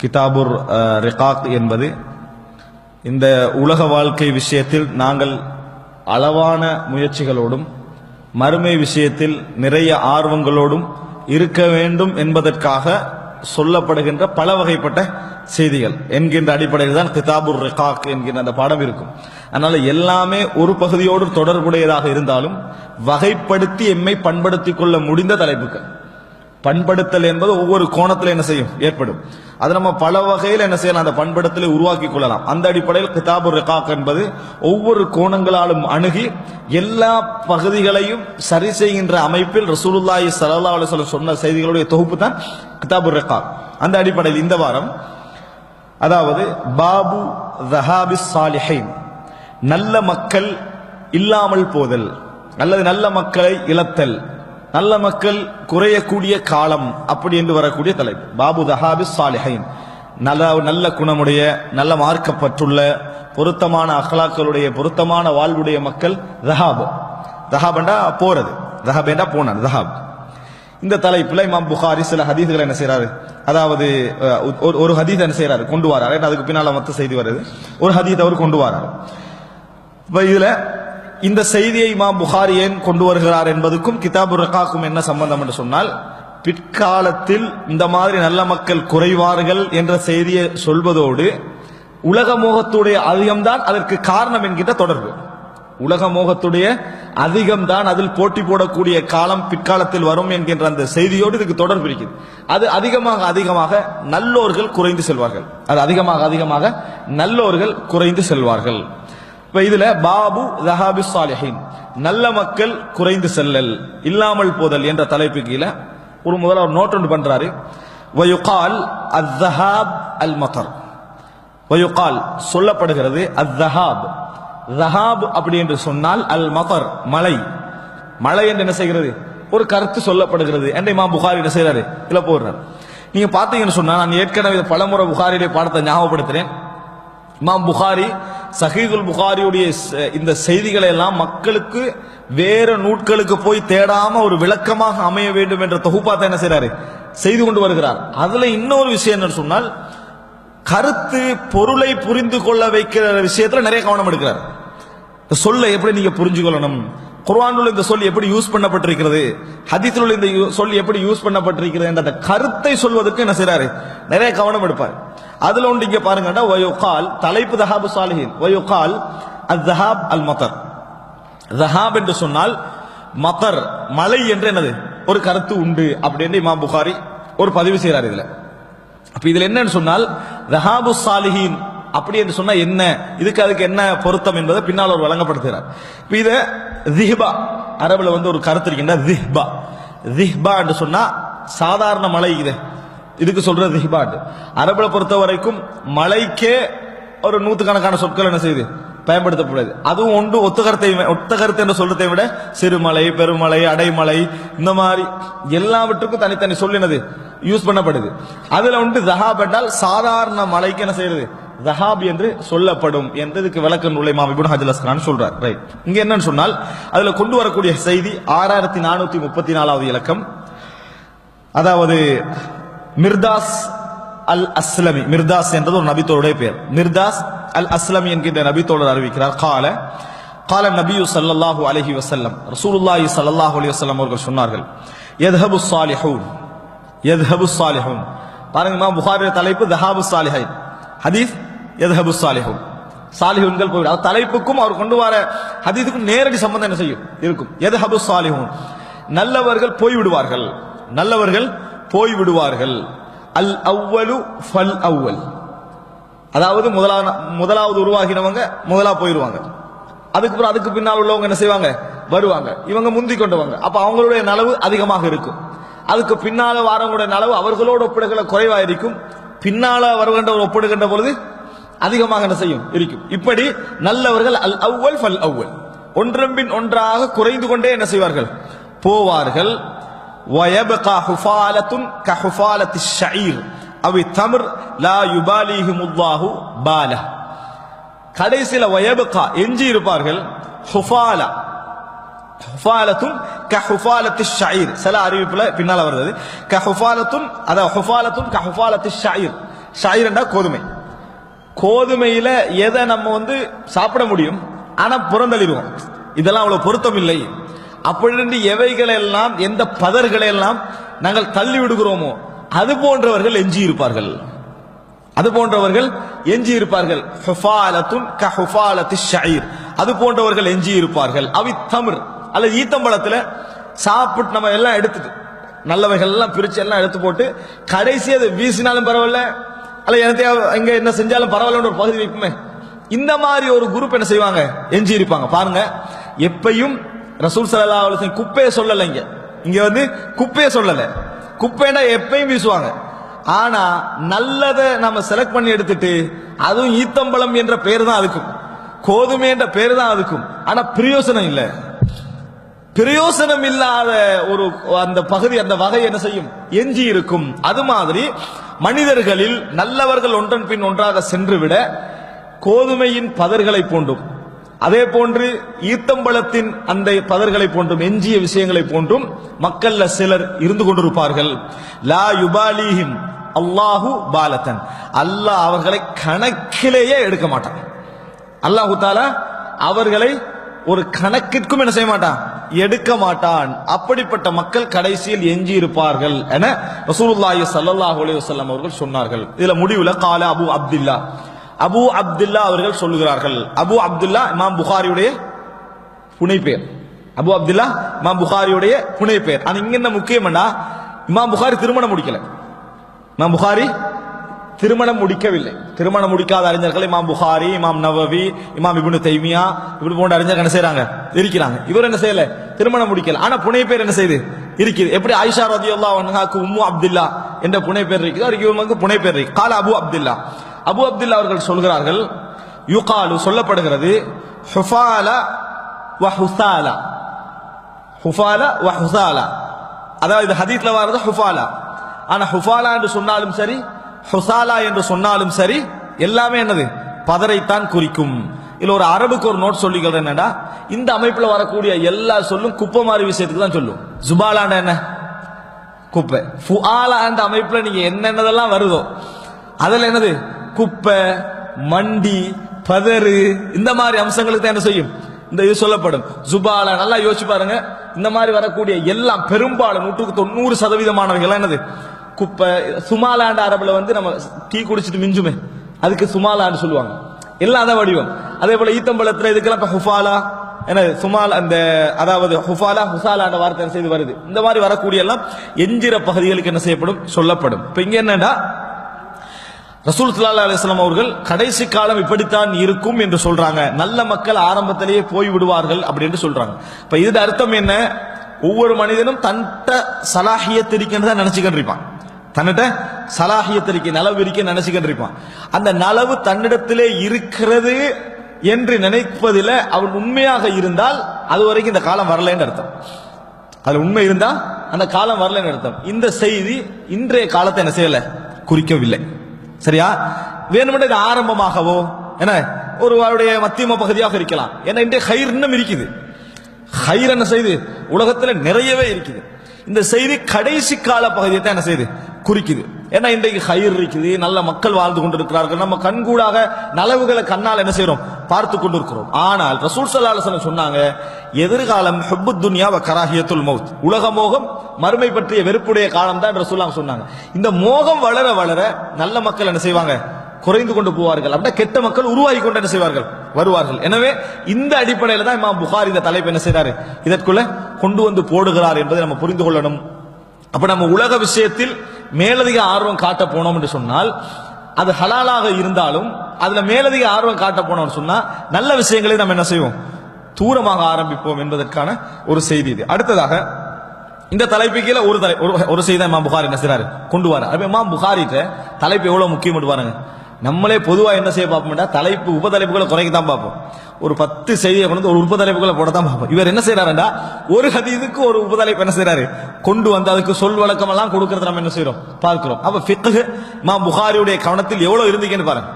கிதாபுர் ரிகாக் என்பது இந்த உலக வாழ்க்கை விஷயத்தில் நாங்கள் அளவான முயற்சிகளோடும் மறுமை விஷயத்தில் நிறைய ஆர்வங்களோடும் இருக்க வேண்டும் என்பதற்காக சொல்லப்படுகின்ற பல வகைப்பட்ட செய்திகள் என்கின்ற அடிப்படையில் தான் கிதாபுர் ரிகாக் என்கின்ற அந்த பாடம் இருக்கும். அதனால எல்லாமே ஒரு பகுதியோடு தொடர்புடையதாக இருந்தாலும் வகைப்படுத்தி எம்மை பண்படுத்திக் கொள்ள முடிந்த தலைப்புகள். பண்படுத்தல் என்பது ஒவ்வொரு கோணத்தில் என்ன செய்யும்? ஏற்படும். அது நம்ம பல வகையில் என்ன செய்யலாம்? அந்த பண்படுத்தலை உருவாக்கி கொள்ளலாம். அந்த அடிப்படையில் கிதாபு ரிகாக் என்பது ஒவ்வொரு கோணங்களாலும் அணுகி எல்லா பகுதிகளையும் சரி செய்கின்ற அமைப்பில் ரசூலுல்லாஹி ஸல்லல்லாஹு அலைஹி சொன்ன செய்திகளுடைய தொகுப்பு தான் கிதாபு ரிகாக். அந்த அடிப்படையில் இந்த வாரம் அதாவது பாபு ரஹாபி சாலிஹைன் நல்ல மக்கள் இல்லாமல் போதல் அல்லது நல்ல மக்களை இழத்தல் நல்ல மக்கள் குறையக்கூடிய காலம் அப்படி என்று வரக்கூடிய தலைப்பு. பாபு தஹாபி சாலிஹைன் நல்ல நல்ல குணமுடைய நல்ல மார்க்கப்பட்டுள்ள பொருத்தமான அகலாக்களுடைய பொருத்தமான வாழ்வுடைய மக்கள் தஹாபு. தஹாபண்டா போறது. தஹாபேண்டா போனான் தஹாப். இந்த தலைப்புல இமாம் புகாரி சில ஹதீதுகளை என்ன செய்யறாரு அதாவது ஒரு- ஒரு என்ன செய்யறாரு கொண்டு வராரு. அதுக்கு பின்னால மொத்த செய்தி வருது. ஒரு ஹதீத் அவர் கொண்டு வராரு. இப்ப இதுல இந்த செய்தியை இமாம் புகாரி ஏன் கொண்டு வருகிறார் என்பதுக்கும் கிதாபு ரகாக்கும் என்ன சம்பந்தம் என்று சொன்னால் பிற்காலத்தில் இந்த மாதிரி நல்ல மக்கள் குறைவார்கள் என்ற செய்தியை சொல்வதோடு உலக மோகத்துடைய அதிகம்தான் அதற்கு காரணம் என்கின்ற தொடர்பு. உலக மோகத்துடைய அதிகம்தான் அதில் போட்டி போடக்கூடிய காலம் பிற்காலத்தில் வரும் என்கின்ற அந்த செய்தியோடு இதுக்கு தொடர்பு இருக்குது. அது அதிகமாக அதிகமாக நல்லோர்கள் குறைந்து செல்வார்கள். அது அதிகமாக அதிகமாக நல்லோர்கள் குறைந்து செல்வார்கள். இப்ப இதுல பாபு ரஹாபி சாலிஹின் நல்ல மக்கள் குறைந்து செல்லல் இல்லாமல் போதல் என்ற தலைப்பு கீழே ஒரு முதல்ல அவர் நோட் ஒன்று பண்றாரு. வயுகால் அஸ்ஸஹாப் அல் மதர் வயுகால் சொல்லப்படுகிறது அஸ்ஸஹாப் ரஹாப் அப்படி என்று சொன்னால் அல் மதர் மலை. மலை என்று என்ன செய்கிறது? ஒரு கருத்து சொல்லப்படுகிறது. என்ற இமாம் புகாரி என்ன செய்யறாரு இல்ல போடுறார். நீங்க பாத்தீங்கன்னு சொன்னா நான் ஏற்கனவே பலமுறை புகாரியுடைய பாடத்தை ஞாபகப்படுத்துறேன். இமாம் புகாரி சஹீகுல் புகாரியுடைய இந்த செய்திகளை எல்லாம் மக்களுக்கு வேற நூட்களுக்கு போய் தேடாம ஒரு விளக்கமாக அமைய வேண்டும் என்ற தொகுப்பாத்த என்ன செய்யறாரு செய்து கொண்டு வருகிறார். அதுல இன்னொரு விஷயம் என்ன சொன்னால் கருத்து பொருளை புரிந்து கொள்ள வைக்கிற விஷயத்துல நிறைய கவனம் எடுக்கிறார். இந்த எப்படி நீங்க புரிஞ்சு கொள்ளணும் குர்ஆனில் இந்த சொல் எப்படி யூஸ் பண்ணப்பட்டிருக்கிறது? ஹதீஸில் உள்ள இந்த யூ- சொல் எப்படி யூஸ் பண்ணப்பட்டிருக்கிறது என்ற கருத்தை சொல்வதற்கு என்ன செய்றாரு? நிறைய கவனம் எடுப்பார். அதுல ஒன்று இங்க பாருங்கடா வயுகால் தலைப்பு தஹாபு சாலிஹின். வயோகால் அத் தஹாப் அல் மதர் தஹாப் என்று சொன்னால் மதர் மலை என்று என்னது? ஒரு கருத்து உண்டு அப்படின்னு இமாம் புகாரி ஒரு பதிவு செய்கிறார் இதுல. அப்ப இதுல என்னன்னு சொன்னால் தஹாபு சாலிஹின் அப்படி என்று சொன்னா என்ன? இதுக்கு அதுக்கு என்ன பொருத்தம் என்பதை பின்னால் அவர் வழங்கப்படுத்துகிறார் இத திஹ்பா அரபுல வந்து ஒரு கருத்து இருக்கின்ற திஹ்பா. திஹ்பா என்று சொன்னா சாதாரண மலை இது. இதுக்கு சொல்ற திஹ்பா அரபுல பொறுத்த வரைக்கும் மலைக்கே ஒரு நூத்துக்கணக்கான சொற்கள் என்ன செய்யுது? பயன்படுத்தப்படுது. அதுவும் ஒன்று ஒத்த கருத்தை ஒத்த கருத்து என்று சொல்றதை விட சிறுமலை பெருமலை அடைமலை இந்த மாதிரி எல்லாவற்றுக்கும் தனித்தனி சொல்லினது யூஸ் பண்ணப்படுது. அதுல வந்து ஜஹாப் என்றால் சாதாரண மலைக்கு என்ன செய்யறது? ஜஹாப் என்று சொல்லப்படும் என்றதுக்கு விளக்க நூலை மாமிபுன் ஹஜல் அஸ்கரான் சொல்றார். ரைட் இங்க என்னன்னு சொன்னால் அதுல கொண்டு வரக்கூடிய செய்தி ஆறாயிரத்தி நானூத்தி முப்பத்தி நாலாவது இலக்கம். அதாவது மிர்தாஸ் அல் அஸ்லமி மிர்தாஸ் என்றது ஒரு நபித்தோருடைய பெயர். மிர்தாஸ் அல் அஸ்லமி என்கின்ற நபித்தோழர் அறிவிக்கிறார். கால கால நபியு சல்லல்லாஹு அலஹி வசல்லம் ரசூலுல்லாஹி ஸல்லல்லாஹு அலி வசல்லம் அவர்கள் சொன்னார்கள் எதஹபு சாலிஹூன் எதஹபு சாலிஹூன் பாருங்கம்மா புகாரிய தலைப்பு தஹாபு சாலிஹை ஹதீஸ் எதஹபு ஸாலிஹூன் சாலிஹூன்கள் போய்விடும். அது தலைப்புக்கும் அவர் கொண்டு வர ஹதீதுக்கும் நேரடி சம்பந்தம் என்ன செய்யும்? இருக்கும். யத்ஹபு ஸாலிஹூன் நல்லவர்கள் போய் விடுவார்கள் நல்லவர்கள் போய் விடுவார்கள் அல் அவ்வலு ஃபல் அவ்வல். அதாவது முதலான முதலாவது உருவாகினவங்க முதலா போயிடுவாங்க அதுக்கு அதுக்கு பின்னால் உள்ளவங்க என்ன செய்வாங்க? வருவாங்க. இவங்க முந்தி கொண்டவங்க. அப்ப அவங்களுடைய நலவு அதிகமாக இருக்கும். அதுக்கு பின்னால வரவங்களுடைய நலவு அவர்களோட ஒப்பிடுகளை குறைவா இருக்கும். பின்னால வருகின்ற ஒப்பிடுகின்ற பொழுது அதிகமாக என்ன செய்யும் இருக்கும் இப்படி நல்லவர்கள் அல் அவ்வல் ஃபல் அவ்வல் ஒன்றம்பின் ஒன்றாக குறைந்து கொண்டே என்ன செய்வார்கள் போவார்கள் ويبقى حفالة كحفالة الشعير أو التمر لا يباليهم الله باله கடைசியில வயபுகா எஞ்சி இருப்பார்கள் ஹுஃபாலா ஹுஃபாலத்துன் க ஹுஃபாலத்து ஷயீர் சில அறிவிப்புல பின்னால வருது க ஹுஃபாலத்துன் அதாவது ஹுஃபாலத்துன் க ஹுஃபாலத்து ஷயீர் ஷாயிரண்டா கோதுமை கோதுமையில எதை நம்ம வந்து சாப்பிட முடியும்? ஆனா புறந்தளிடுவோம் இதெல்லாம் அவ்வளவு பொருத்தம் இல்லை அப்படி எவைகளை எல்லாம் எந்த பதர்களை எல்லாம் நாங்கள் தள்ளி விடுகிறோமோ அது போன்றவர்கள் எஞ்சி இருப்பார்கள். அது போன்றவர்கள் எஞ்சி இருப்பார்கள். ஹுஃபாலத்துன் க அது போன்றவர்கள் எஞ்சி இருப்பார்கள். அவி தமிழ் அல்லது ஈத்தம்பழத்துல சாப்பிட்டு நம்ம எல்லாம் எடுத்துட்டு நல்லவைகள் எல்லாம் பிரிச்சு எல்லாம் எடுத்து போட்டு கடைசி அதை வீசினாலும் பரவாயில்ல அல்ல என்னத்தையா இங்க என்ன செஞ்சாலும் பரவாயில்லன்னு ஒரு பகுதி வைப்புமே. இந்த மாதிரி ஒரு குரூப் என்ன செய்வாங்க? எஞ்சி இருப்பாங்க பாருங்க. எப்பையும் ரசூல் சல்லா அலுவலம் குப்பையை சொல்லலை இங்க. இங்க வந்து குப்பையை சொல்லலை. குப்பைன்னா எப்பயும் வீசுவாங்க. ஆனா நல்லதை நம்ம செலக்ட் பண்ணி எடுத்துட்டு அதுவும் ஈத்தம்பலம் என்ற பேர் தான் அதுக்கும். கோதுமை என்ற பேர் தான் அதுக்கும். ஆனா பிரயோசனம் இல்லை. பிரயோசனம் இல்லாத ஒரு அந்த பகுதி அந்த வகை என்ன செய்யும்? எஞ்சி இருக்கும் அது மாதிரி மனிதர்களில் நல்லவர்கள் ஒன்றன் பின் ஒன்றாக சென்று விட கோதுமையின் பதர்களை போன்றும். அதே போன்று ஈத்தம்பளத்தின் அந்த பதர்களை போன்றும் எஞ்சிய விஷயங்களை போன்றும் மக்கள்ல சிலர் இருந்து கொண்டிருப்பார்கள். லா யுபாலிஹிம் அல்லாஹு பாலத்தன். அல்லாஹ் அவர்களை கணக்கிலேயே எடுக்க மாட்டான். அல்லாஹு தாலா அவர்களை ஒரு கணக்கிற்கும் என்ன செய்ய மாட்டான்? எடுக்க மாட்டான். அப்படிப்பட்ட மக்கள் கடைசியில் எஞ்சி இருப்பார்கள் என ரசூலுல்லாஹி ஸல்லல்லாஹு அலைஹி வஸல்லம் அவர்கள் சொன்னார்கள். இதுல முடிவுல கால அபு அப்துல்லா. அபு அப்துல்லா அவர்கள் சொல்லுகிறார்கள். அபு அப்துல்லா இமாம் புகாரியுடைய புனை பேர் அபு அப்துல்லா இமாம் புகாரியுடைய புனைப்பெயர் அது இங்க என்ன முக்கியம்னா இமாம் புகாரி திருமணம் முடிக்கல. இமாம் புகாரி திருமணம் முடிக்கவில்லை. திருமணம் முடிக்காத அறிஞர்கள் இமாம் புகாரி இமாம் நவவி இமாம் இபுனு தைமியா இப்படி போன்ற அறிஞர்கள் என்ன செய்யறாங்க இருக்கிறாங்க. இவர் என்ன செய்யல? திருமணம் முடிக்கல. ஆனா புனை பேர் என்ன செய்யுது இருக்குது. எப்படி ஆயிஷா ரதியுல்லா அன்ஹாக்கு உம்மு அப்துல்லா என்ற புனை பேர் இருக்குது. அவருக்கு இவங்களுக்கு புனை பேர் இருக்கு. கால அபு அப்துல்லா. அபு அப்துல்லா அவர்கள் சொல்கிறார்கள் யுகாலு சொல்லப்படுகிறது ஹுஃபாலா வ ஹுசாலா. ஹுஃபாலா வ ஹுசாலா. அதாவது இது வர்றது ஹுஃபாலா. ஆனா ஹுஃபாலா என்று சொன்னாலும் சரி ஹுசாலா என்று சொன்னாலும் சரி எல்லாமே என்னது? பதரைத்தான் குறிக்கும். இதுல ஒரு அரபுக்கு ஒரு நோட் சொல்லிக்கிறது என்னடா? இந்த அமைப்புல வரக்கூடிய எல்லா சொல்லும் குப்பை மாதிரி விஷயத்துக்கு தான் சொல்லும். ஜுபாலாண்ட என்ன? குப்பை. ஃபுஆலா அந்த அமைப்புல நீங்க என்னென்னதெல்லாம் வருதோ அதுல என்னது? குப்பை மண்டி பதறு இந்த மாதிரி அம்சங்களுக்கு தான் என்ன செய்யும்? இந்த இது சொல்லப்படும். ஜுபாலா நல்லா யோசிச்சு பாருங்க. இந்த மாதிரி வரக்கூடிய எல்லாம் பெரும்பாலும் நூற்றுக்கு தொண்ணூறு சதவீதமானவங்க என்னது? குப்பை சுமாலாண்ட அரபில் வந்து நம்ம டீ குடிச்சிட்டு மிஞ்சுமே. அதுக்கு சுமாலான்னு சொல்லுவாங்க. எல்லாம் அதான் வடிவம். அதே போல ஈத்தம்பளத்தில் இதுக்கெல்லாம் இப்போ ஹுஃபாலா என்ன சுமால் அந்த அதாவது ஹுஃபாலா ஹுசாலான்ற வார்த்தை என்ன செய்து வருது? இந்த மாதிரி வரக்கூடிய எல்லாம் எஞ்சிற பகுதிகளுக்கு என்ன செய்யப்படும்? சொல்லப்படும். இப்போ இங்கே என்னன்னா ரசூல் சல்லா அலிஸ்லாம் அவர்கள் கடைசி காலம் இப்படித்தான் இருக்கும் என்று சொல்றாங்க. நல்ல மக்கள் ஆரம்பத்திலேயே போய் விடுவார்கள் அப்படின்னு சொல்றாங்க. இப்ப இதுல அர்த்தம் என்ன? ஒவ்வொரு மனிதனும் தன்ட்ட சலாஹியத் இருக்கிறதா நினைச்சுக்கிட்டு இருப்பான். தன்னிட்ட சலாஹியத் இருக்க நலவு இருக்க நினைச்சுக்கிட்டு இருப்பான் அந்த நலவு தன்னிடத்திலே இருக்கிறது என்று நினைப்பதில் அவன் உண்மையாக இருந்தால் அது வரைக்கும் இந்த காலம் வரலன்னு அர்த்தம். அதுல உண்மை இருந்தா அந்த காலம் வரலன்னு அர்த்தம். இந்த செய்தி இன்றைய காலத்தை என்ன செய்யல? குறிக்கவில்லை. சரியா? வேணுமென்ற இது ஆரம்பமாகவோ என்ன ஒரு அவருடைய மத்தியம பகுதியாக இருக்கலாம். ஏன்னா இன்றைய ஹைர் இன்னும் இருக்குது. ஹைர் என்ன செய்து? உலகத்தில் நிறையவே இருக்குது. இந்த செய்தி கடைசி கால பகுதியை தான் என்ன செய்யுது குறிக்குது. ஏன்னா இன்றைக்கு ஹயிர் இருக்குது நல்ல மக்கள் வாழ்ந்து கொண்டிருக்கிறார்கள். நம்ம கண்கூடாக நலவுகளை கண்ணால் என்ன செய்யறோம் பார்த்து கொண்டிருக்கிறோம். ஆனால் ரசூல் சல்லாஹன் சொன்னாங்க எதிர்காலம் ஹெப்பு துன்யா கராகியத்துல் கராஹியத்துல் மௌத். உலக மோகம் மறுமை பற்றிய வெறுப்புடைய காலம் தான் ரசூல்லாம் சொன்னாங்க. இந்த மோகம் வளர வளர நல்ல மக்கள் என்ன செய்வாங்க? குறைந்து கொண்டு போவார்கள். அப்படின்னா கெட்ட மக்கள் உருவாகி கொண்டு என்ன செய்வார்கள்? வருவார்கள். எனவே இந்த அடிப்படையில் தான் இமாம் புகார் இந்த தலைப்பு என்ன செய்றாரு? இதற்குள்ள கொண்டு வந்து போடுகிறார் என்பதை நம்ம புரிந்து கொள்ளணும். அப்ப நம்ம உலக விஷயத்தில் மேலதிக ஆர்வம் காட்ட போனோம் என்று சொன்னால் அது ஹலாலாக இருந்தாலும் அதுல மேலதிக ஆர்வம் காட்ட போனோம்னு சொன்னா நல்ல விஷயங்களை நம்ம என்ன செய்வோம்? தூரமாக ஆரம்பிப்போம் என்பதற்கான ஒரு செய்தி இது. அடுத்ததாக இந்த தலைப்பு கீழே ஒரு தலை ஒரு ஒரு செய்தி இமாம் புகாரி என்ன செய்யறாரு கொண்டு வர அப்ப இமாம் புகாரிட்ட தலைப்பு எவ்வளவு முக்கியம் பாருங்க. நம்மளே பொதுவாக என்ன செய்ய பார்ப்போம்னா தலைப்பு உபதலைப்புகளை குறைக்க தான் பார்ப்போம். ஒரு பத்து செய்தியை கொண்டு வந்து ஒரு உபதலைப்புகளை போட தான் பார்ப்போம். இவர் என்ன செய்யறாருடா ஒரு ஹதீதுக்கு ஒரு உபதலைப்பு என்ன செய்யறாரு கொண்டு வந்து அதுக்கு சொல் வழக்கம் எல்லாம் கொடுக்கறது நம்ம என்ன செய்யறோம் பார்க்கிறோம். அப்ப ஃபிக்ஹ் மா புகாரியுடைய கவனத்தில் எவ்வளவு இருந்தீங்கன்னு பாருங்க.